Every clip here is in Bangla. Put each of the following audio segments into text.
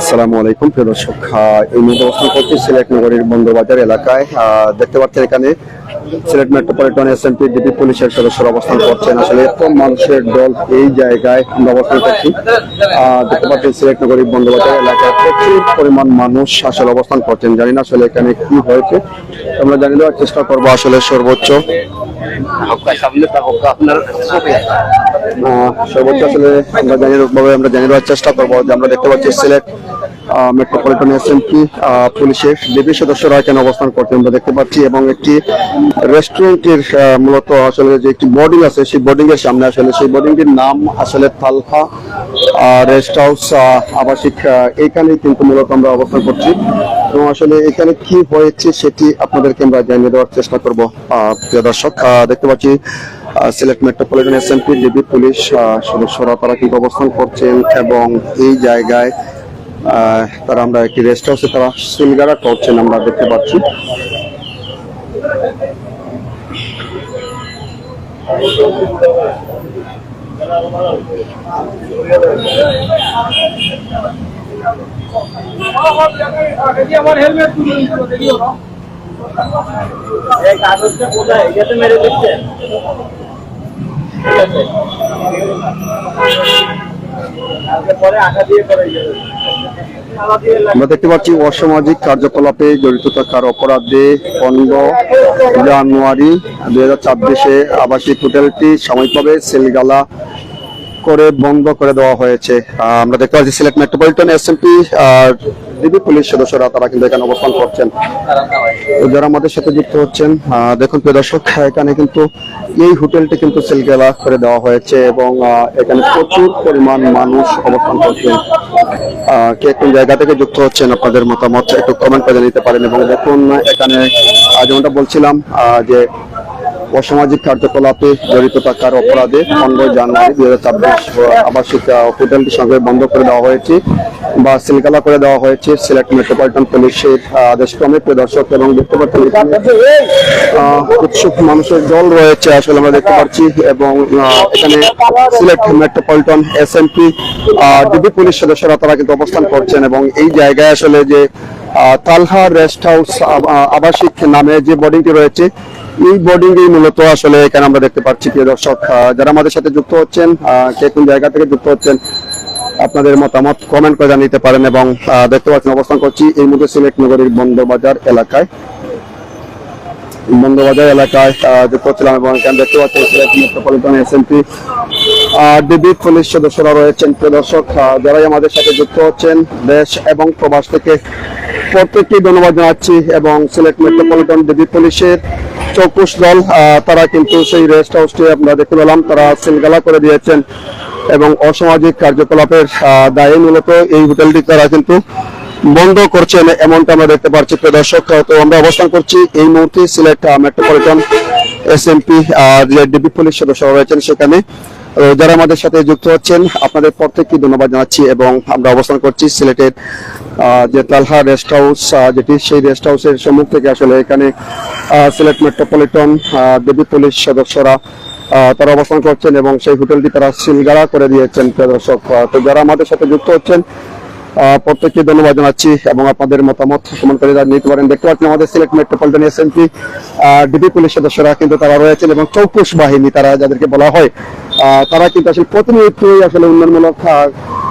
আসসালামু আলাইকুম, প্রিয় দর্শক। এই মুহূর্তে অবস্থান করছি সিলেট নগরীর বন্দরবাজার এলাকায়। দেখতে পাচ্ছেন এখানে Sylhet metropolitan S MP DB পুলিশের সদস্যরা অবস্থান করছেন। আসলে এত মানুষের দল এই জায়গায় অবস্থান করছি। দেখতে পাচ্ছেন সিলেট নগরীর বন্দরবাজার এলাকায় প্রচুর পরিমাণ মানুষ আসলে অবস্থান করছেন। জানি না আসলে এখানে কি হয়েছে। আমরা জানি দেওয়ার চেষ্টা করব আসলে সর্বোচ্চ। সর্বোচ্চ আসলে আমরা জানিয়ে আমরা জানিয়ে দেওয়ার চেষ্টা করব। যে আমরা দেখতে পাচ্ছি সিলেট মেট্রোপলিটন এসএমপি পুলিশের ডিবি সদস্যরা এখানে অবস্থান করছেন আমরা দেখতে পাচ্ছি এবং একটি রেস্টুরেন্টের মূলত আসলে যে একটি বোর্ডিং আছে সেই বোর্ডিং এর সামনে আসলে সেই বোর্ডিং এর নাম আসলে তালহা রেস্ট হাউস আবাসিক আহ, কিন্তু মূলত আমরা অবস্থান করছি। এবং আসলে এখানে কি হয়েছে সেটি আপনাদেরকে আমরা জানিয়ে দেওয়ার চেষ্টা করব প্রিয় দর্শক। দেখতে পাচ্ছি Sylhet metropolitan SMP DB police সদস্যরা তারা কিন্তু অবস্থান করছেন এবং এই জায়গায় তারা আমরা একটি রেস্ট হাউসে তারা সিলগারা করছেন আমরা দেখতে পাচ্ছি। আমার হেলমেট এই মেরে পরে আঠা দিয়ে করে আমরা দেখতে পাচ্ছি অসামাজিক কার্যকলাপে জড়িত থাকার অপরাধে পনেরো জানুয়ারি দুই হাজার ছাব্বিশে আবাসিক হোটেলটি সাময়িকভাবে সেলগালা করে বন্ধ করে দেওয়া হয়েছে। আমরা দেখতে পাচ্ছি সিলেট মেট্রোপলিটন এসএমপি আর ডিবি পুলিশ সদস্যরা, তারা কিন্তু এখানে অবস্থান করছেন। যারা আমাদের সাথে যুক্ত হচ্ছেন দেখুন প্রিয় দর্শক, এখানে কিন্তু এই হোটেলটি কিন্তু সেলগেলা করে দেওয়া হয়েছে এবং এখানে প্রচুর পরিমাণ মানুষ অবস্থান করছেন। কে কোন জায়গা থেকে যুক্ত হচ্ছেন, আপনাদের মতামত একটু কমেন্ট করে নিতে পারেন এবং দেখুন, এখানে যেমনটা বলছিলাম যে অসামাজিক কার্যকলাপে জড়িত থাকার অপরাধে পনেরো জানুয়ারি দুই হাজার ছাব্বিশ আবাসিক হোটেলটি সঙ্গে বন্ধ করে দেওয়া হয়েছে বা সিলগালা করে দেওয়া হয়েছে। সিলেট মেট্রোপলিটন পুলিশের আদেশক্রমে প্রদর্শক এবং দেখতে পাচ্ছেন উৎসুক মানুষের দল রয়েছে আসলে আমরা দেখতে পাচ্ছি এবং এখানে Sylhet metropolitan S MP DB police সদস্যরা তারা কিন্তু অবস্থান করছেন এবং এই জায়গায় আসলে যে তালহা রেস্ট হাউস আবাসিক নামে যে বোর্ডিংটি রয়েছে বোর্ডিং এই মূলত আসলে এখানে আমরা দেখতে পাচ্ছি, প্রিয় দর্শক যারা আমাদের সাথে যুক্ত হচ্ছেন কে কোন জায়গা থেকে যুক্ত হচ্ছেন, আপনাদের মতামত কমেন্ট করে জানিতে পারেন এবং দেখতে পাচ্ছেন অবস্থান করছি এই মুহূর্তে সিলেট নগরীর বন্দরবাজার এলাকায়। বন্দরবাজার এলাকায় যুক্ত ছিলাম এবং এখানে দেখতে পাচ্ছি Sylhet metropolitan SMP DB police সদস্যরা রয়েছেন, প্রিয় দর্শক যারাই আমাদের সাথে যুক্ত হচ্ছেন, দেশ এবং প্রবাস থেকে প্রত্যেককেই ধন্যবাদ জানাচ্ছি এবং সিলেট মেট্রোপলিটন ডিবি পুলিশের চৌকুশ দল তারা কিন্তু সেই রেস্ট হাউসটি আমরা দেখতে পেলাম তারা সিলগালা করে দিয়েছেন এবং অসামাজিক কার্যকলাপের দায়ে মূলত এই হোটেলটি তারা কিন্তু বন্ধ করছেন এমনটা আমরা দেখতে পাচ্ছি। প্রিয় দর্শক, তো আমরা অবস্থান করছি এই মুহূর্তে সিলেট মেট্রোপলিটন এস এমপি যে ডিবি পুলিশ সদস্য রয়েছেন সেখানে। যারা আমাদের সাথে যুক্ত হচ্ছেন, আপনাদের প্রত্যেককে ধন্যবাদ জানাচ্ছি এবং আমরা অবস্থান করছি সিলেটের যে তালহা রেস্ট হাউস যেটি সেই রেস্ট হাউসের সম্মুখ থেকে আসলে এখানে সিলেট মেট্রোপলিটন ডিবি পুলিশ সদস্যরা তারা অবস্থান করছেন এবং সেই হোটেলটি তারা সিলগাড়া করে দিয়েছেন, প্রিয় দর্শক। তো যারা আমাদের সাথে যুক্ত হচ্ছেন প্রত্যেককে ধন্যবাদ জানাচ্ছি এবং আপনাদের মতামত কমেন্ট করে নিতে পারেন। দেখতে পাচ্ছেন আমাদের Sylhet metropolitan SMP DB police সদস্যরা কিন্তু তারা রয়েছেন এবং চৌকুশ বাহিনী তারা যাদেরকে বলা হয় তারা কিন্তু আসলে প্রতিনিয়তই আসলে উন্নয়নমূলক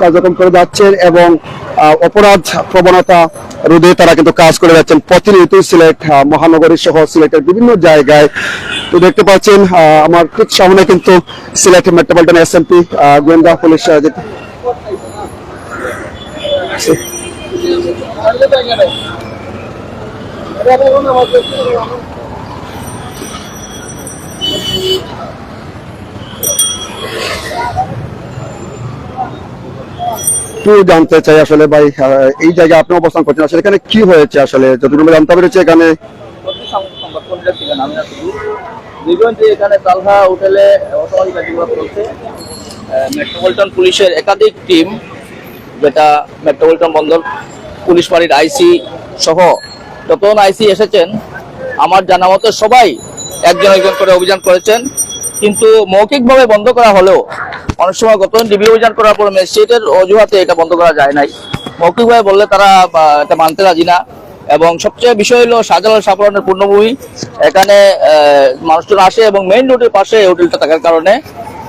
কার্যক্রম করে যাচ্ছেন এবং অপরাধ প্রবণতা রোধে তারা কিন্তু কাজ করে যাচ্ছেন প্রতিনিয়তই সিলেট মহানগরী সহ সিলেটের বিভিন্ন জায়গায়। তো দেখতে পাচ্ছেন আমার ঠিক সামনে কিন্তু সিলেট মেট্রোপলিটন এসএমপি গোয়েন্দা পুলিশ আহ, যে- আনলে তো এখানে। এটা দেখুন আমার দেখতে জানতে চাই আসলে ভাই এই জায়গায় আপনি অবস্থান করছেন, আসলে এখানে কি হয়েছে আসলে? যতটুকু জানতে পেরেছি এখানে। মেট্রোপলিটন পুলিশের একাধিক টিম যেটা মেট্রোপলিটন বন্দর পুলিশ ফাঁড়ির আইসি সহ যতজন আইসি এসেছেন, আমার জানা মতো সবাই একজন একজন করে অভিযান করেছেন। কিন্তু মৌখিকভাবে বন্ধ করা হলেও অনেক সময় গত ডিবি অভিযান করার পর ম্যাজিস্ট্রেটের অজুহাতে এটা বন্ধ করা যায় নাই। মৌখিকভাবে বললে তারা এটা মানতে রাজি না। এবং সবচেয়ে বিষয় হলো শাহজালাল সাফরানের পূর্ণভূমি। এখানে মানুষজন আসে এবং মেইন রোডের পাশে হোটেলটা থাকার কারণে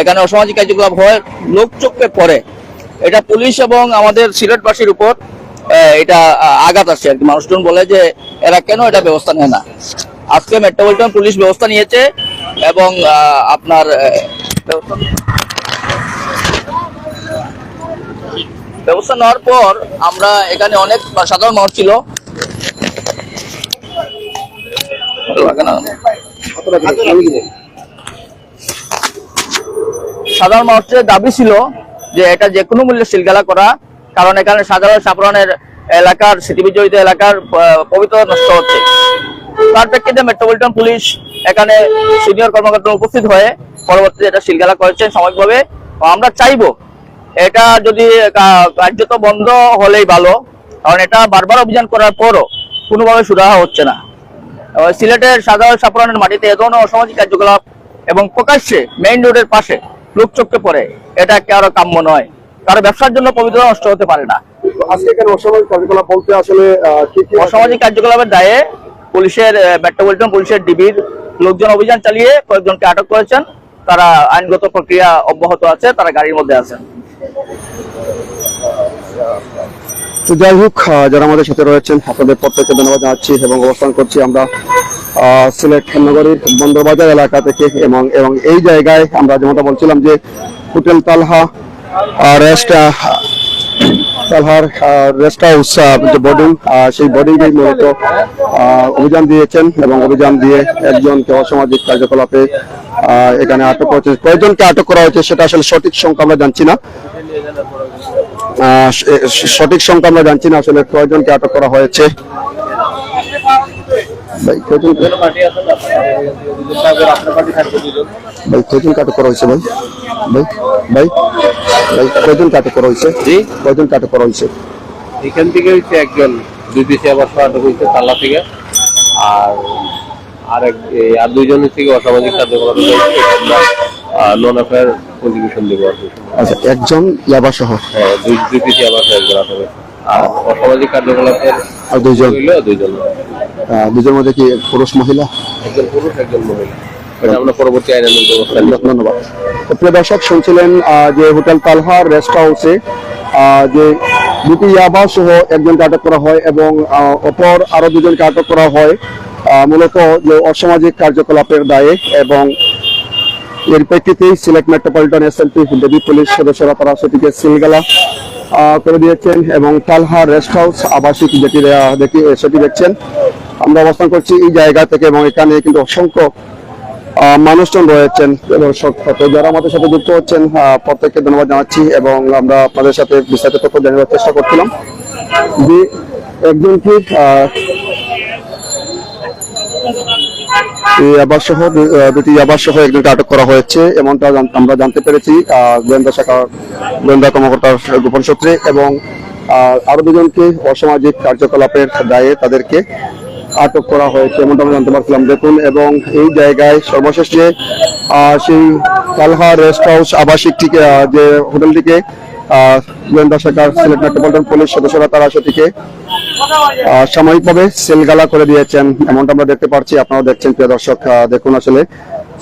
এখানে অসামাজিক কার্যকলাপ হয় লোক চোখে পড়ে এটা পুলিশ এবং আমাদের সিলেটবাসীর উপর এটা আঘাত আসছে আর কি। মানুষজন বলে যে এরা কেন এটা ব্যবস্থা নেয় না? আজকে মেট্রোপলিটন পুলিশ ব্যবস্থা নিয়েছে। এবং আপনার ব্যবস্থা নেওয়ার পর আমরা এখানে অনেক সাধারণ মানুষ ছিল। সাধারণ মানুষের দাবি ছিল যে এটা যে কোনো মূল্যে সিলগালা করা, কারণ এখানে সাধারণ সাফরানের এলাকার, স্মৃতিবিজড়িত এলাকার পবিত্র নষ্ট হচ্ছে। তার প্রেক্ষিতে মেট্রোপলিটন পুলিশ এখানে সিনিয়র কর্মকর্তা উপস্থিত হয়ে পরবর্তীতে এটা সিলগালা করেছেন সাময়িকভাবে। আমরা চাইব এটা যদি কার্যত বন্ধ হলেই ভালো কারণ এটা বারবার অভিযান করার পরও কোনোভাবে সুরাহা হচ্ছে না। সিলেটের সাধারণ সাফরানের মাটিতে এ ধরনের অসামাজিক কার্যকলাপ এবং প্রকাশ্যে মেইন রোডের পাশে লোক চোখে পড়ে এটা কারও কাম্য নয়। কারও ব্যবসার জন্য পবিত্র নষ্ট হতে পারে না। কার্যকলাপ বলতে আসলে অসামাজিক কার্যকলাপের দায়ে পুলিশের মেট্রোপলিটন পুলিশের ডিবির লোকজন অভিযান চালিয়ে কয়েকজনকে আটক করেছেন। তারা আইনগত প্রক্রিয়া অব্যাহত আছে, তারা গাড়ির মধ্যে আছেন। তো যাই হোক যারা আমাদের সাথে রয়েছেন, আপনাদের প্রত্যেককে ধন্যবাদ জানাচ্ছি এবং অবস্থান করছি আমরা সিলেট নগরীর বন্দরবাজার এলাকা থেকে এবং এবং এই জায়গায় আমরা যেমনটা বলছিলাম যে হোটেল তালহা রেস্ট তালহার রেস্ট হাউস বোর্ডিং সেই বোর্ডিং মূলত অভিযান দিয়েছেন এবং অভিযান দিয়ে একজনকে অসামাজিক কার্যকলাপে এখানে আটক করেছে। কয়জনকে আটক করা হয়েছে সেটা আসলে সঠিক সংখ্যা আমরা জানছি না। সঠিক সংখ্যা আমরা জানছি না আসলে কয়জনকে আটক করা হয়েছে। ভাই কয়জনকে? ভাই কয়জনকে আটক করা হয়েছে ভাই? ভাই ভাই ভাই কয়জনকে আটক করা হয়েছে? কয়জনকে আটক করা হয়েছে? এখান থেকে হচ্ছে একজন। দুই পিসি আবার আটক হয়েছে তাল্লা থেকে। আর আরেক এই আর দুইজনের থেকে অসামাজিক কার্যকলাপ আমরা নন প্রসিকিউশন দেবো আর আচ্ছা একজন ইয়াবা সহ? হ্যাঁ দুই দুই পিসি আবার আটক হয়েছে আর অসামাজিক কার্যকলাপের আর দুইজন? হইল দুইজন। আহ, দুজনের মধ্যে কি পুরুষ মহিলা? একজন পুরুষ একজন মহিলা। আমরা পরবর্তী ব্যবস্থা ধন্যবাদ। প্রিয় দর্শক শুনছিলেন যে হোটেল তালহার রেস্ট হাউসে আহ, যে দুটি ইয়াবা সহ একজনকে আটক করা হয় এবং অপর আরও দুজনকে আটক করা হয়। মূলত যে অসামাজিক কার্যকলাপের দায়ে এবং এর প্রেক্ষিতেই Sylhet metropolitan SLP DB police সদস্যরা তারা সেটিকে সিলগালা করে দিয়েছেন এবং তালহা রেস্ট হাউস আবাসিক যেটি দেখি সেটি দেখছেন। আমরা অবস্থান করছি এই জায়গা থেকে এবং এখানে কিন্তু অসংখ্য মানুষজন রয়েছেন দর্শক যারা আমাদের সাথে যুক্ত হচ্ছেন প্রত্যেককে ধন্যবাদ জানাচ্ছি এবং আমরা আপনাদের সাথে বিস্তারিত তথ্য জানাবার চেষ্টা করছিলাম। যে একজনকে আহ, এই দুটি একজনকে আটক করা হয়েছে আমরা জানতে পেরেছি গোয়েন্দা কর্মকর্তার গোপন সূত্রে এবং আরও দুজনকে অসামাজিক কার্যকলাপের দায়ে তাদেরকে আটক করা হয়েছে এমনটা আমরা জানতে পারছিলাম। দেখুন এবং এই জায়গায় সর্বশেষ যে সেই কালহা রেস্ট হাউস আবাসিকটিকে যে হোটেলটিকে গোয়েন্দা শাখার সিলেট মেট্রোপলিটন পুলিশ সদস্যরা তারা সেটিকে সাময়িকভাবে সেলগালা করে দিয়েছেন এমনটা আমরা দেখতে পাচ্ছি আপনারা দেখছেন প্রিয় দর্শক দেখুন আসলে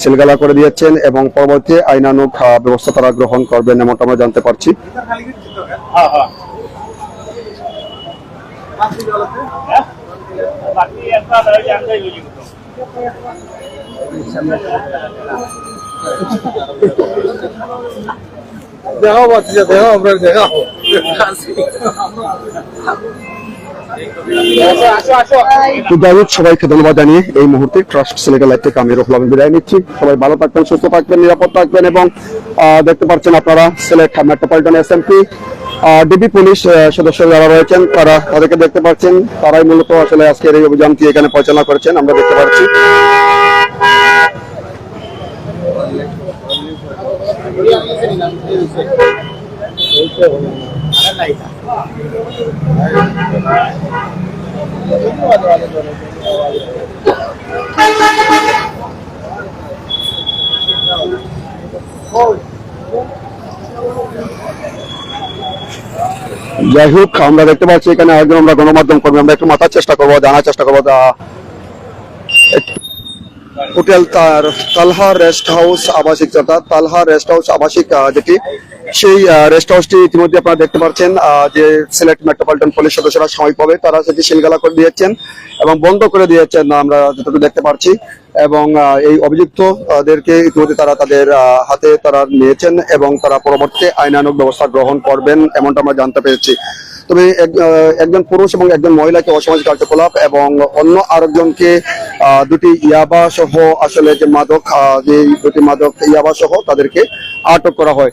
সেলগালা করে দিয়েছেন এবং পরবর্তী আইনানুগ আহ, ব্যবস্থা তারা গ্রহণ করবেন এমনটা আমরা জানতে পারছি। দেখাও বাচ্চা দেখাও আমরা দেখাও তো দরুদ সবাইকে ধন্যবাদ জানিয়ে এই মুহূর্তে ট্রাস্ট সিলেটের লাইফ থেকে আমি রহলাম বিদায় নিচ্ছি সবাই ভালো থাকবেন, সুস্থ থাকবেন, নিরাপদ থাকবেন এবং দেখতে পাচ্ছেন আপনারা Sylhet metropolitan SMP DB police সদস্য যারা রয়েছেন, তারা তাদেরকে দেখতে পাচ্ছেন তারাই মূলত আসলে আজকের এই অভিযানটি এখানে পরিচালনা করেছেন, আমরা দেখতে পাচ্ছি Thank you. নায়িকা যাই হোক, আমরা দেখতে পাচ্ছি এখানে একজন আমরা গণমাধ্যম কর্মী, আমরা একটু মাথার চেষ্টা করব, জানার চেষ্টা করব হোটেল তার তালহা রেস্ট হাউস আবাসিক, অর্থাৎ তালহা রেস্ট হাউস আবাসিক যেটি সেই রেস্ট হাউসটি ইতিমধ্যে আপনারা দেখতে পাচ্ছেন যে সিলেট মেট্রোপলিটন পুলিশ সদস্যরা সময় পাবে, তারা সেটি সিলগালা করে দিয়েছেন এবং বন্ধ করে দিয়েছেন আমরা যতটুকু দেখতে পাচ্ছি এবং এই অভিযুক্তদেরকে ইতিমধ্যে তারা তাদের হাতে তারা নিয়েছেন এবং তারা পরবর্তী আইনানুগ ব্যবস্থা গ্রহণ করবেন, এমনটা আমরা জানতে পেরেছি। তবে একজন পুরুষ এবং একজন মহিলাকে অসামাজিক কার্যকলাপ এবং অন্য আরেকজনকে দুটি ইয়াবা সহ আসলে যে মাদক যে দুটি মাদক ইয়াবা সহ তাদেরকে আটক করা হয়।